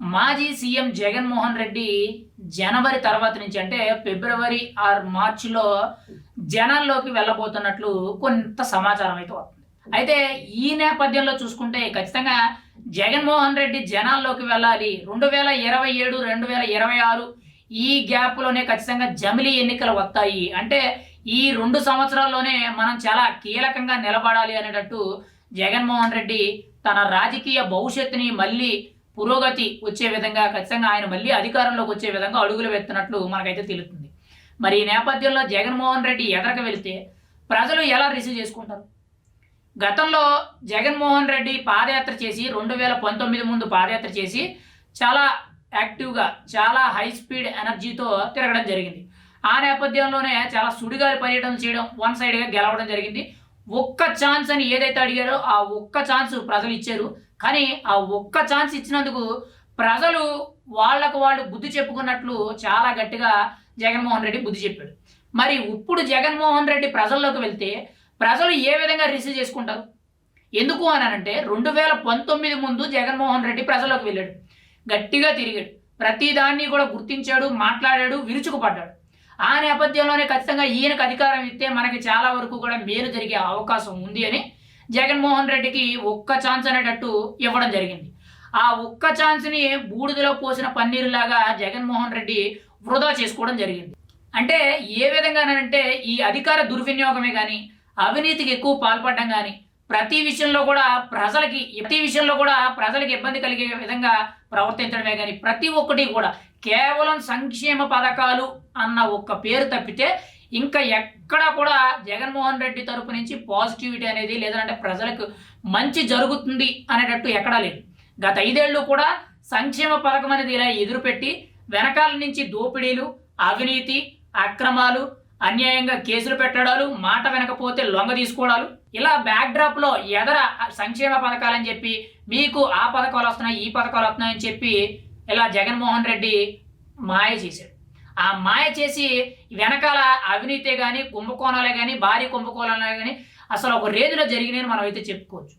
మాజీ సీఎం జగన్మోహన్ రెడ్డి జనవరి తర్వాత నుంచి అంటే ఫిబ్రవరి ఆర్ మార్చిలో జనాల్లోకి వెళ్ళబోతున్నట్లు కొంత సమాచారం అయితే వస్తుంది. అయితే ఈ నేపథ్యంలో చూసుకుంటే ఖచ్చితంగా జగన్మోహన్ రెడ్డి జనాల్లోకి వెళ్ళాలి. రెండు వేల ఇరవై ఏడు రెండు వేల ఇరవై ఆరు ఈ గ్యాప్లోనే ఖచ్చితంగా జమిలీ ఎన్నికలు వస్తాయి. అంటే ఈ రెండు సంవత్సరాల్లోనే మనం చాలా కీలకంగా నిలబడాలి అనేటట్టు జగన్మోహన్ రెడ్డి తన రాజకీయ భవిష్యత్తుని మళ్ళీ పురోగతి వచ్చే విధంగా ఖచ్చితంగా ఆయన మళ్ళీ అధికారంలోకి వచ్చే విధంగా అడుగులు వేస్తున్నట్లు మనకైతే తెలుస్తుంది. మరి ఈ నేపథ్యంలో జగన్మోహన్ రెడ్డి ఎదరక వెళితే ప్రజలు ఎలా రిసీవ్ చేసుకుంటారు? గతంలో జగన్మోహన్ రెడ్డి పాదయాత్ర చేసి రెండు వేల పంతొమ్మిది ముందు పాదయాత్ర చేసి చాలా యాక్టివ్గా చాలా హై స్పీడ్ ఎనర్జీతో తిరగడం జరిగింది. ఆ నేపథ్యంలోనే చాలా సుడిగాలి పర్యటన చేయడం వన్ సైడ్గా గెలవడం జరిగింది. ఒక్క ఛాన్స్ అని ఏదైతే అడిగారో ఆ ఒక్క ఛాన్స్ ప్రజలు ఇచ్చారు. కానీ ఆ ఒక్క ఛాన్స్ ఇచ్చినందుకు ప్రజలు వాళ్ళకు వాళ్ళు బుద్ధి చెప్పుకున్నట్లు చాలా గట్టిగా జగన్మోహన్ రెడ్డి బుద్ధి చెప్పాడు. మరి ఇప్పుడు జగన్మోహన్ రెడ్డి ప్రజల్లోకి వెళ్తే ప్రజలు ఏ విధంగా రిసీవ్ చేసుకుంటారు? ఎందుకు అని అంటే రెండు వేల పంతొమ్మిది ముందు జగన్మోహన్ రెడ్డి ప్రజల్లోకి వెళ్ళాడు. గట్టిగా తిరిగాడు. ప్రతిదాన్ని కూడా గుర్తించాడు మాట్లాడాడు విరుచుకుపడ్డాడు. ఆ నేపథ్యంలోనే ఖచ్చితంగా ఈయనకు అధికారం ఇస్తే మనకి చాలా వరకు కూడా మేలు జరిగే అవకాశం ఉంది అని జగన్మోహన్ రెడ్డికి ఒక్క ఛాన్స్ అనేటట్టు ఇవ్వడం జరిగింది. ఆ ఒక్క ఛాన్స్ని బూడిదలో పోసిన పన్నీరులాగా జగన్మోహన్ రెడ్డి వృధా చేసుకోవడం జరిగింది. అంటే ఏ విధంగానంటే ఈ అధికార దుర్వినియోగమే కానీ అవినీతికి ఎక్కువ పాల్పడడం కానీ ప్రతి విషయంలో కూడా ప్రజలకి ప్రతి విషయంలో కూడా ప్రజలకు ఇబ్బంది కలిగే విధంగా ప్రవర్తించడమే కానీ ప్రతి ఒక్కటి కూడా కేవలం సంక్షేమ పథకాలు అన్న ఒక్క పేరు తప్పితే ఇంకా ఎక్కడా కూడా జగన్మోహన్ రెడ్డి తరపు నుంచి పాజిటివిటీ అనేది లేదంటే ప్రజలకు మంచి జరుగుతుంది అనేటట్టు ఎక్కడా లేదు. గత ఐదేళ్ళు కూడా సంక్షేమ పథకం అనేది ఇలా ఎదురుపెట్టి వెనకాల నుంచి దోపిడీలు అవినీతి అక్రమాలు అన్యాయంగా కేసులు పెట్టడాలు మాట వెనకపోతే లొంగ తీసుకోవడాలు ఇలా బ్యాక్ డ్రాప్లో ఎదర సంక్షేమ పథకాలని చెప్పి మీకు ఆ పథకాలు వస్తున్నాయి ఈ పథకాలు వస్తున్నాయని చెప్పి ఇలా జగన్మోహన్ రెడ్డి మాయ చేశాడు. ఆ మాయ చేసి వెనకాల అవినీతే కానీ కుంభకోణాలే కానీ భారీ కుంభకోణాలే కానీ అసలు ఒక రేంజ్లో జరిగినాయని మనం అయితే చెప్పుకోవచ్చు.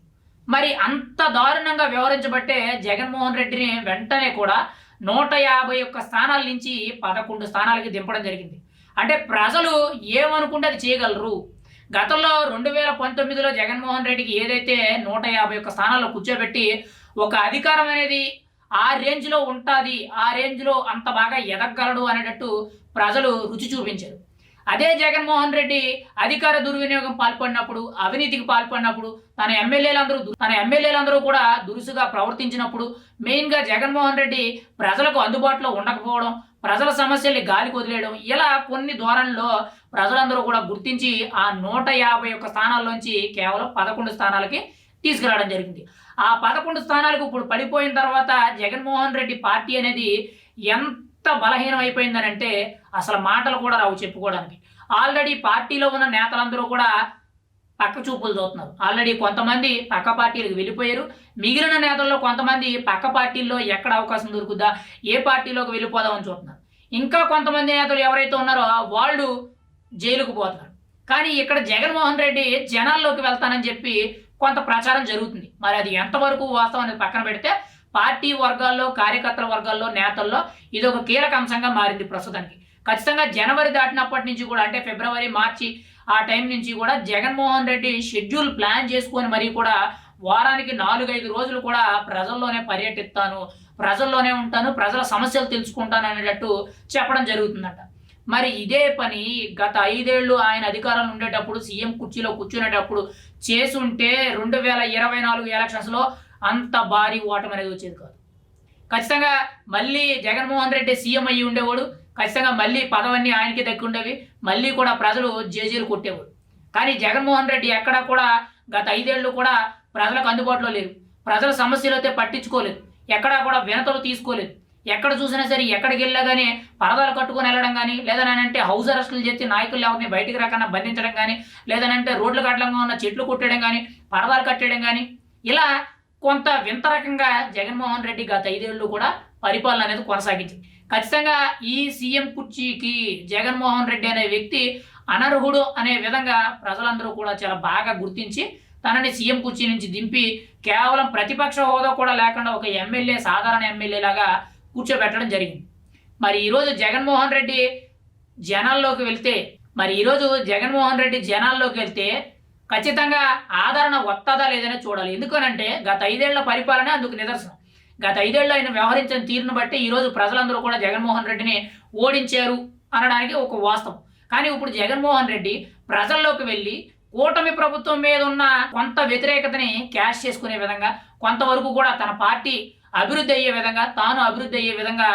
మరి అంత దారుణంగా వివరించబట్టే జగన్మోహన్ రెడ్డిని వెంటనే కూడా నూట యాభై ఒక్క స్థానాల నుంచి పదకొండు స్థానాలకి దింపడం జరిగింది. అంటే ప్రజలు ఏమనుకుంటే అది చేయగలరు? గతంలో రెండు వేల పంతొమ్మిదిలో జగన్మోహన్ రెడ్డికి ఏదైతే నూట యాభై ఒక్క స్థానాల్లో కూర్చోబెట్టి ఒక అధికారం అనేది ఆ రేంజ్లో ఉంటుంది ఆ రేంజ్లో అంత బాగా ఎదగలడు అనేటట్టు ప్రజలు రుచి చూపించారు. అదే జగన్మోహన్ రెడ్డి అధికార దుర్వినియోగం పాల్పడినప్పుడు అవినీతికి పాల్పడినప్పుడు తన ఎమ్మెల్యేలందరూ తన ఎమ్మెల్యేలందరూ కూడా దురుసుగా ప్రవర్తించినప్పుడు మెయిన్గా జగన్మోహన్ రెడ్డి ప్రజలకు అందుబాటులో ఉండకపోవడం ప్రజల సమస్యల్ని గాలికి వదిలేయడం ఇలా కొన్ని ధోరణిలో ప్రజలందరూ కూడా గుర్తించి ఆ నూట యాభై ఒక్క స్థానాల్లోంచి కేవలం పదకొండు స్థానాలకి తీసుకురావడం జరిగింది. ఆ పదకొండు స్థానాలకు ఇప్పుడు పడిపోయిన తర్వాత జగన్మోహన్ రెడ్డి పార్టీ అనేది ఎంత బలహీనం అయిపోయిందనంటే అసలు మాటలు కూడా రావు చెప్పుకోవడానికి. ఆల్రెడీ పార్టీలో ఉన్న నేతలందరూ కూడా పక్క చూపులు చూస్తున్నారు ఆల్రెడీ కొంతమంది పక్క పార్టీలకు వెళ్ళిపోయారు. మిగిలిన నేతల్లో కొంతమంది పక్క పార్టీల్లో ఎక్కడ అవకాశం దొరుకుద్దా ఏ పార్టీలోకి వెళ్ళిపోదామని చూస్తున్నారు. ఇంకా కొంతమంది నేతలు ఎవరైతే ఉన్నారో వాళ్ళు జైలుకు పోతున్నారు. కానీ ఇక్కడ జగన్మోహన్ రెడ్డి జనాల్లోకి వెళ్తానని చెప్పి కొంత ప్రచారం జరుగుతుంది. మరి అది ఎంతవరకు వాస్తవం అనేది పక్కన పెడితే పార్టీ వర్గాల్లో కార్యకర్తల వర్గాల్లో నేతల్లో ఇది ఒక కీలక అంశంగా మారింది ప్రస్తుతానికి. ఖచ్చితంగా జనవరి దాటినప్పటి నుంచి కూడా అంటే ఫిబ్రవరి మార్చి ఆ టైం నుంచి కూడా జగన్మోహన్ రెడ్డి షెడ్యూల్ ప్లాన్ చేసుకొని మరీ కూడా వారానికి నాలుగైదు రోజులు కూడా ప్రజల్లోనే పర్యటిస్తాను ప్రజల్లోనే ఉంటాను ప్రజల సమస్యలు తెలుసుకుంటాను అనేటట్టు చెప్పడం జరుగుతుందంట. మరి ఇదే పని గత ఐదేళ్ళు ఆయన అధికారంలో ఉండేటప్పుడు సీఎం కుర్చీలో కూర్చునేటప్పుడు చేసుంటే రెండు వేల ఇరవై నాలుగు ఎలక్షన్స్లో అంత భారీ ఓటమి అనేది వచ్చేది కాదు. ఖచ్చితంగా మళ్ళీ జగన్మోహన్ రెడ్డి సీఎం అయ్యి ఉండేవాడు ఖచ్చితంగా మళ్ళీ పదవన్నీ ఆయనకి దక్కుండేవి మళ్ళీ కూడా ప్రజలు జేజీలు కొట్టేవాడు కానీ జగన్మోహన్ రెడ్డి ఎక్కడా కూడా గత ఐదేళ్ళు కూడా ప్రజలకు అందుబాటులో లేరు. ప్రజల సమస్యలు అయితే పట్టించుకోలేదు. ఎక్కడా కూడా వినతలు తీసుకోలేదు. ఎక్కడ చూసినా సరే ఎక్కడికి వెళ్ళా కానీ పరదాలు కట్టుకొని వెళ్ళడం కానీ లేదనంటే హౌస్ అరెస్టులు చేసి నాయకులు ఎవరిని బయటికి రాకుండా బంధించడం కానీ లేదనంటే రోడ్లు కట్టడంగా ఉన్న చెట్లు కొట్టడం కానీ పరదాలు కట్టడం కానీ ఇలా కొంత వింత రకంగా జగన్మోహన్ రెడ్డి గత ఐదేళ్ళు కూడా పరిపాలన అనేది కొనసాగించింది. ఖచ్చితంగా ఈ సీఎం కుర్చీకి జగన్మోహన్ రెడ్డి అనే వ్యక్తి అనర్హుడు అనే విధంగా ప్రజలందరూ కూడా చాలా బాగా గుర్తించి తనని సీఎం కుర్చీ నుంచి దింపి కేవలం ప్రతిపక్ష హోదా కూడా లేకుండా ఒక ఎమ్మెల్యే సాధారణ ఎమ్మెల్యే లాగా కూర్చోబెట్టడం జరిగింది. మరి ఈరోజు జగన్మోహన్ రెడ్డి జనాల్లోకి వెళ్తే మరి ఈరోజు జగన్మోహన్ రెడ్డి జనాల్లోకి వెళ్తే ఖచ్చితంగా ఆదరణ వస్తుందా లేదనే చూడాలి. ఎందుకనంటే గత ఐదేళ్ళ పరిపాలన అందుకు నిదర్శనం. గత ఐదేళ్ళు ఆయన వ్యవహరించిన తీరును బట్టి ఈరోజు ప్రజలందరూ కూడా జగన్మోహన్ రెడ్డిని ఓడించారు అనడానికి ఒక వాస్తవం. కానీ ఇప్పుడు జగన్మోహన్ రెడ్డి ప్రజల్లోకి వెళ్ళి కూటమి ప్రభుత్వం మీద ఉన్న కొంత వ్యతిరేకతని క్యాష్ చేసుకునే విధంగా కొంతవరకు కూడా తన పార్టీ అభివృద్ధి అయ్యే విధంగా తాను అభివృద్ధి అయ్యే విధంగా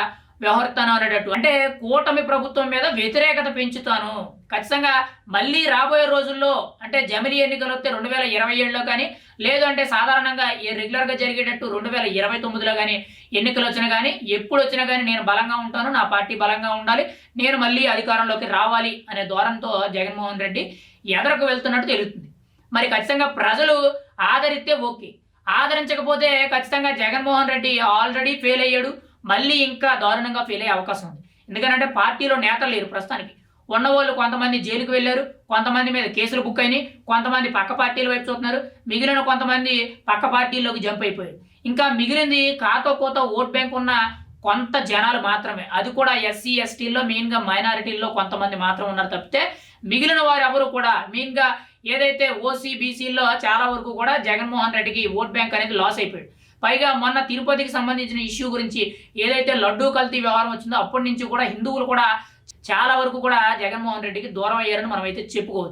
వ్యవహరిస్తాను అనేటట్టు. అంటే కూటమి ప్రభుత్వం మీద వ్యతిరేకత పెంచుతాను. ఖచ్చితంగా మళ్ళీ రాబోయే రోజుల్లో అంటే జమిలీ ఎన్నికలు వస్తే రెండు వేల ఇరవై ఏడులో కానీ లేదు అంటే సాధారణంగా ఏ రెగ్యులర్గా జరిగేటట్టు రెండు వేల ఇరవై తొమ్మిదిలో కానీ ఎన్నికలు వచ్చినా కానీ ఎప్పుడు వచ్చినా కానీ నేను బలంగా ఉంటాను నా పార్టీ బలంగా ఉండాలి నేను మళ్ళీ అధికారంలోకి రావాలి అనే ధోరణితో జగన్మోహన్ రెడ్డి ఎదరకు వెళ్తున్నట్టు తెలుస్తుంది. మరి ఖచ్చితంగా ప్రజలు ఆదరిస్తే ఓకే. ఆదరించకపోతే ఖచ్చితంగా జగన్మోహన్ రెడ్డి ఆల్రెడీ ఫెయిల్ అయ్యాడు. మళ్ళీ ఇంకా దారుణంగా ఫెయిల్ అయ్యే అవకాశం ఉంది. ఎందుకంటే పార్టీలో నేతలు లేరు ప్రస్తుతానికి. ఉన్నవాళ్ళు కొంతమంది జైలుకు వెళ్ళారు కొంతమంది మీద కేసులు బుక్ అయినాయి కొంతమంది పక్క పార్టీల వైపు చూస్తున్నారు మిగిలిన కొంతమంది పక్క పార్టీల్లోకి జంప్ అయిపోయారు. ఇంకా మిగిలింది కాతో కోత ఓట్ బ్యాంక్ ఉన్న కొంత జనాలు మాత్రమే. అది కూడా ఎస్సీ ఎస్టీల్లో మెయిన్గా మైనారిటీల్లో కొంతమంది మాత్రం ఉన్నారు తప్పితే మిగిలిన వారు ఎవరు కూడా మెయిన్గా ఏదైతే ఓసీబీసీలో చాలా వరకు కూడా జగన్మోహన్ రెడ్డికి ఓట్ బ్యాంక్ అనేది లాస్ అయిపోయాడు. పైగా మొన్న తిరుపతికి సంబంధించిన ఇష్యూ గురించి ఏదైతే లడ్డూ కల్తీ వ్యవహారం వచ్చిందో అప్పటి నుంచి కూడా హిందువులు కూడా చాలా వరకు కూడా జగన్మోహన్ రెడ్డికి దూరం అయ్యారని మనం అయితే చెప్పుకోవచ్చు.